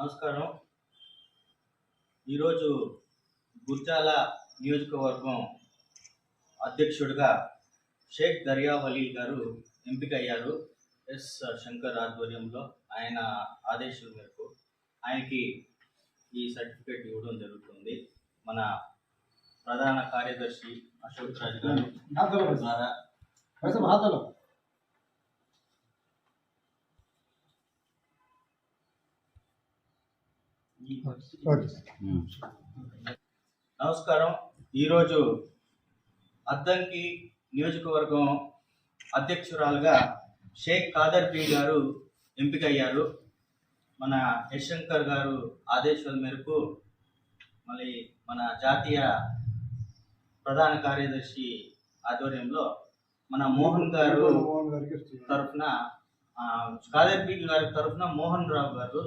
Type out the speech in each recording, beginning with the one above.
నమస్కారం. ఈరోజు గుర్జాల నియోజకవర్గం అధ్యక్షుడిగా షేక్ దర్యావలి గారు ఎంపికయ్యారు. ఎస్ శంకర్ ఆధ్వర్యంలో ఆయన ఆదేశం మేరకు ఆయనకి ఈ సర్టిఫికేట్ ఇవ్వడం జరుగుతుంది. మన ప్రధాన కార్యదర్శి అశోక్ రాజు గారు ద్వారా నమస్కారం. ఈరోజు అద్దంకి నియోజకవర్గం అధ్యక్షురాలుగా షేక్ కాదర్ పీ గారు ఎంపికయ్యారు. మన యశంకర్ గారు ఆదేశాల మేరకు మళ్ళీ మన జాతీయ ప్రధాన కార్యదర్శి ఆధ్వర్యంలో మన మోహన్ గారు తరఫున కాదర్పీ గారి తరఫున మోహన్ రావు గారు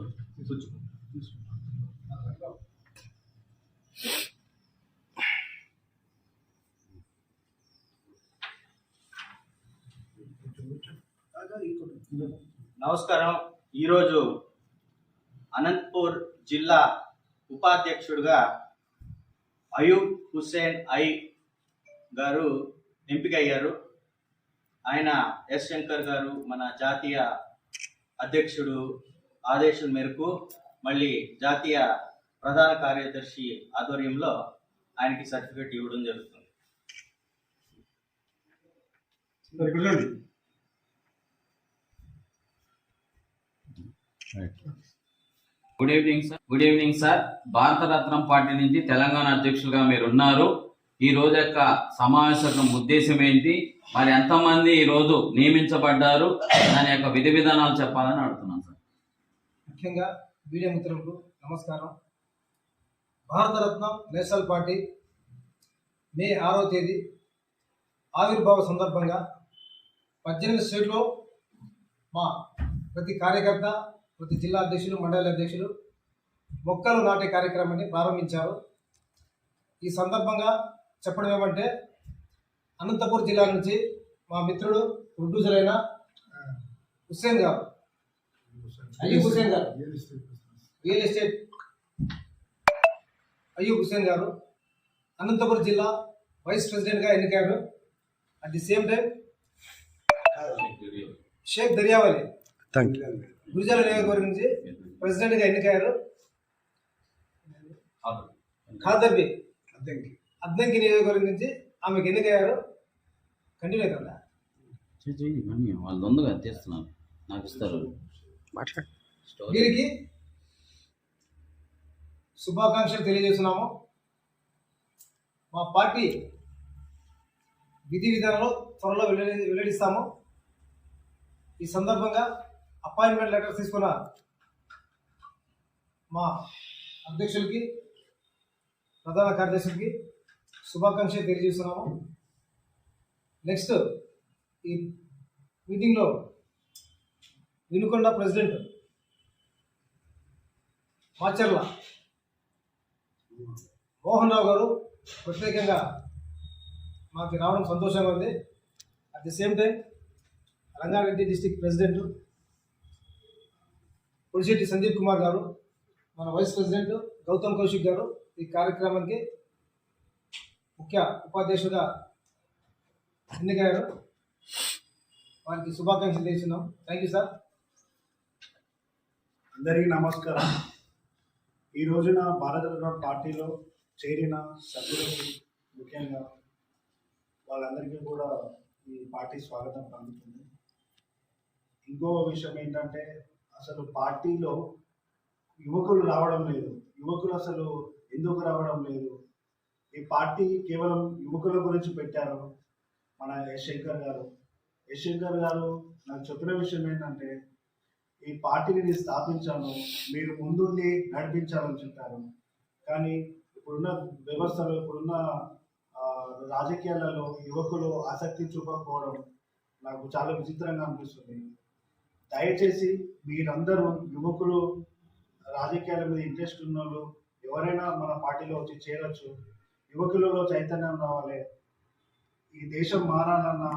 నమస్కారం. ఈరోజు అనంతపూర్ జిల్లా ఉపాధ్యక్షుడిగా అయూబ్ హుస్సేన్ ఐ గారు ఎంపికయ్యారు. ఆయన ఎస్ శంకర్ గారు మన జాతీయ అధ్యక్షుడు ఆదేశం మేరకు మళ్ళీ జాతీయ ప్రధాన కార్యదర్శి ఆధ్వర్యంలో ఆయనకి సర్టిఫికేట్ ఇవ్వడం జరుగుతుంది మరి కూర్చోండి. Good evening sir good evening sir Bharataratnam party నుంచి తెలంగాణ అధ్యక్షులుగా మీరు ఉన్నారు ఈ రోజు యొక్క సమావేశం ఉద్దేశం ఏంటి? మరి ఎంతమంది ఈ రోజు నియమించబడ్డారు? దాని యొక్క విధి విధానాలు చెప్పాలని అడుగుతున్నాను సార్ ముఖ్యంగా మీడియా మిత్రులకు నమస్కారం. భారతరత్న నేషనల్ పార్టీ మే ఆరో తేదీ ఆవిర్భావ సందర్భంగా పద్దెనిమిది స్టేట్లో మా ప్రతి కార్యకర్త ప్రతి జిల్లా అధ్యక్షులు మండలి అధ్యక్షులు మొక్కలు నాటే కార్యక్రమాన్ని ప్రారంభించారు. ఈ సందర్భంగా చెప్పడం ఏమంటే అనంతపూర్ జిల్లా నుంచి మా మిత్రుడు ప్రొడ్యూసర్ అయిన హుస్సేన్ గారు. అయ్యూబ్ హుస్సేన్ గారు. Real estate. అయ్యూబ్ హుస్సేన్ గారు. అనంతపురం జిల్లా వైస్ ప్రెసిడెంట్గా ఎన్నికయ్యారు. At the same time Sheikh Daryavali Gurazala నియోజకవర్గం నుంచి ప్రెసిడెంట్గా ఎన్నికయ్యారు? ఖాదర్బి అద్దంకి. నియోజకవర్గం నుంచి ఆమెకు ఎన్నికయ్యారు? కంటిన్యూ అవుతుందా వాళ్ళు ఉందిగా తీస్తున్నారు నాకు ఇస్తారు. వీరికి శుభాకాంక్షలు తెలియజేస్తున్నాము. మా పార్టీ విధి విధానంలో త్వరలో వెల్లడి వెల్లడిస్తాము. ఈ సందర్భంగా అపాయింట్మెంట్ లెటర్ తీసుకున్న. మా అధ్యక్షులకి ప్రధాన కార్యదర్శులకి శుభాకాంక్షలు తెలియజేస్తున్నాము. నెక్స్ట్ ఈ మీటింగ్లో వినుకొండ ప్రెసిడెంట్ మాచర్ల మోహన్ రావు గారు ప్రత్యేకంగా మాకు రావడం సంతోషంగా ఉంది. At the same time Rangareddy district president Pulisetti Sandeep Kumar గారు మన వైస్ ప్రెసిడెంట్ గౌతమ్ కౌశిక్ గారు ఈ కార్యక్రమానికి ముఖ్య ఉపాధ్యక్షుగా ఎన్నికయ్యారు. వారికి శుభాకాంక్షలు చేస్తున్నాం థ్యాంక్ యూ సార్ అందరికీ నమస్కారం. ఈ రోజున భారత జనతా పార్టీలో చేరిన సభ్యులకి ముఖ్యంగా వాళ్ళందరికీ కూడా ఈ పార్టీ స్వాగతం పొందుతుంది ఇంకో విషయం ఏంటంటే అసలు పార్టీలో యువకులు రావడం లేదు. యువకులు అసలు ఎందుకు రావడం లేదు? ఈ పార్టీ కేవలం యువకుల గురించి పెట్టారు మన యశంకర్ శంకర్ గారు. యశంకర్ శంకర్ గారు నాకు చెప్పిన విషయం ఏంటంటే ఈ పార్టీని నేను స్థాపించాను మీరు ముందుండి నడిపించాలని చెప్పారు. కానీ ఇప్పుడున్న వ్యవస్థలో ఇప్పుడున్న రాజకీయాలలో యువకులు ఆసక్తి చూపకపోవడం నాకు చాలా విచిత్రంగా అనిపిస్తుంది. దయచేసి మీరందరూ యువకులు రాజకీయాల మీద ఇంట్రెస్ట్ ఉన్న వాళ్ళు ఎవరైనా మన పార్టీలో వచ్చి చేరొచ్చు యువకులలో చైతన్యం రావాలి. ఈ దేశం మారాలన్నా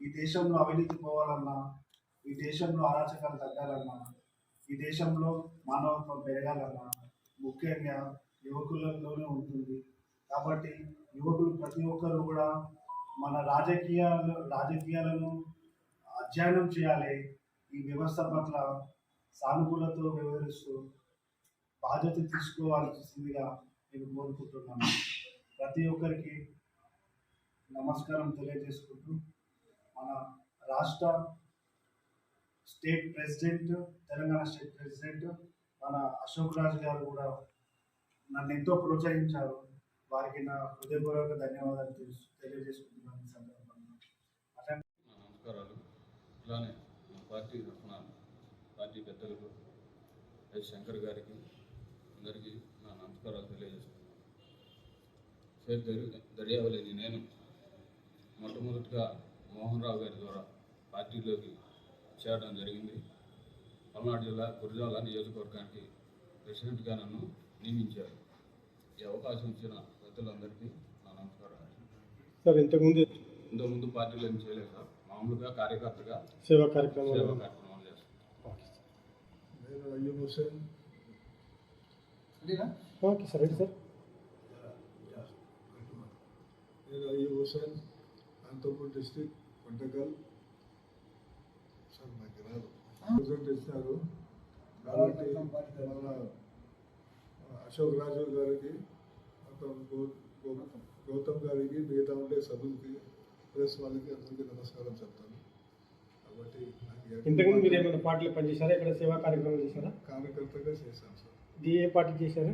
ఈ దేశంలో అవినీతి పోవాలన్నా ఈ దేశంలో అరాచకాలు తగ్గాలన్నా ఈ దేశంలో మానవత్వం పెరగాలన్నా ముఖ్యంగా యువకులలోనే ఉంటుంది. కాబట్టి యువకులు ప్రతి ఒక్కరు కూడా మన రాజకీయాలు రాజకీయాలను అధ్యయనం చేయాలి. ఈ వ్యవస్థ పట్ల సానుకూలతో వ్యవహరిస్తూ బాధ్యత తీసుకోవాల్సిందిగా నేను కోరుకుంటున్నాను. ప్రతి ఒక్కరికి నమస్కారం తెలియజేసుకుంటూ మన రాష్ట్ర state president Telangana state president మన అశోక్ రాజ్ గారు కూడా నన్ను ఎంతో ప్రోత్సహించారు. వారికి నా హృదయపూర్వక ధన్యవాదాలు తెలుసు తెలియజేసుకుంటున్నాను ఈ సందర్భంగా నమస్కారాలు. ఇలానే పార్టీ తరఫున పార్టీ పెద్దలకు ఎస్ శంకర్ గారికి అందరికీ నా నమస్కారాలు తెలియజేస్తున్నాను. షేక్ దరి దర్యావలేని నేను మొట్టమొదటిగా మోహన్ రావు గారి ద్వారా పార్టీలోకి చేరడం జరిగింది. పల్నాడు జిల్లా గురజాల నియోజకవర్గానికి ప్రెసిడెంట్గా నన్ను నియమించారు. ఈ అవకాశం ఇచ్చిన పెద్దలందరికీ నా నమస్కారాలు. సార్ ఇంతకుముందు ఇంతకుముందు పార్టీలో ఏం చేయలేదు సార్. మామూలుగా కార్యకర్తగా సేవా సేవా కార్యక్రమాలు కార్యక్రమాలు చేస్తాను నేను Ayub Hussain okay sir right sir. నేను అయ్యూబ్ హుసేన్ అనంతపూర్ డిస్టిక్ కొండకల్ సార్ నాకు రాదు. రిజల్ట్ ఇచ్చినారు. కాబట్టి మన అశోక్ రాజు గారికి గౌతమ్ గారికి మిగతా ఉండే సభ్యులకి ప్రెస్ వాళ్ళకి అందరికీ నమస్కారం చెప్తాను. కాబట్టి ఇంతకుముందు మీరు ఏమైనా పార్టీలో పనిచేశారా ఇక్కడ సేవా కార్యక్రమాలు చేశారా? కార్యకర్తగా చేశాను సార్. ఏ పార్టీ చేశారు?